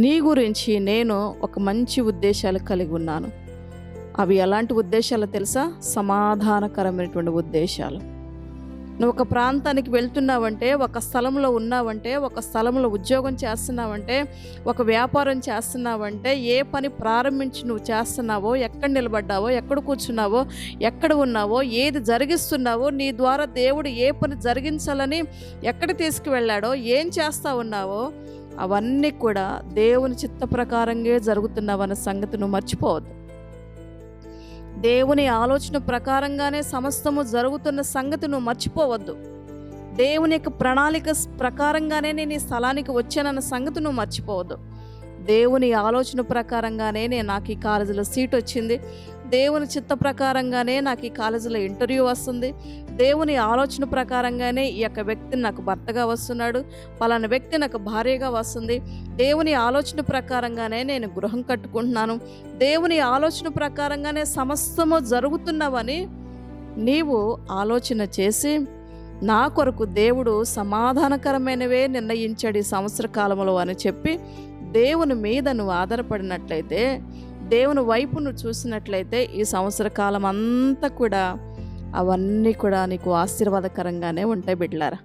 నీ గురించి నేను ఒక మంచి ఉద్దేశాలు కలిగి ఉన్నాను. అవి ఎలాంటి ఉద్దేశాలు తెలుసా? సమాధానకరమైనటువంటి ఉద్దేశాలు. నువ్వు ఒక ప్రాంతానికి వెళ్తున్నావంటే ఒక స్థలంలో ఉన్నావంటే ఒక స్థలంలో ఉద్యోగం చేస్తున్నావంటే ఒక వ్యాపారం చేస్తున్నావంటే ఏ పని ప్రారంభించి నువ్వు చేస్తున్నావో ఎక్కడ నిలబడ్డావో ఎక్కడ కూర్చున్నావో ఎక్కడ ఉన్నావో ఏది జరిగిస్తున్నావో నీ ద్వారా దేవుడు ఏ పని జరిగించాలని ఎక్కడ తీసుకువెళ్ళాడో ఏం చేస్తా ఉన్నావో అవన్నీ కూడా దేవుని చిత్త ప్రకారంగా జరుగుతున్నావన్న సంగతి నువ్వు మర్చిపోవద్దు. దేవుని ఆలోచన ప్రకారంగానే సమస్తము జరుగుతున్న సంగతి నువ్వు మర్చిపోవద్దు. దేవుని యొక్క ప్రణాళిక ప్రకారంగానే నేను ఈ స్థలానికి వచ్చానన్న సంగతి నువ్వు మర్చిపోవద్దు. దేవుని ఆలోచన ప్రకారంగానే నేను నాకు ఈ కాలేజీలో సీట్ వచ్చింది. దేవుని చిత్త ప్రకారంగానే నాకు ఈ కాలేజీలో ఇంటర్వ్యూ వస్తుంది. దేవుని ఆలోచన ప్రకారంగానే ఈ యొక్క వ్యక్తి నాకు భర్తగా వస్తున్నాడు. పలానా వ్యక్తి నాకు భార్యగా వస్తుంది. దేవుని ఆలోచన ప్రకారంగానే నేను గృహం కట్టుకుంటున్నాను. దేవుని ఆలోచన ప్రకారంగానే సమస్తము జరుగుతున్నవని నీవు ఆలోచన చేసి నా కొరకు దేవుడు సమాధానకరమైనవే నిర్ణయించాడు ఈ సంవత్సర కాలంలో అని చెప్పి దేవుని మీద నువ్వు ఆధారపడినట్లయితే దేవుని వైపు నువ్వు చూసినట్లయితే ఈ సంవత్సర కాలం అంతా కూడా అవన్నీ కూడా నీకు ఆశీర్వాదకరంగానే ఉంటాయి బిడ్డలారా.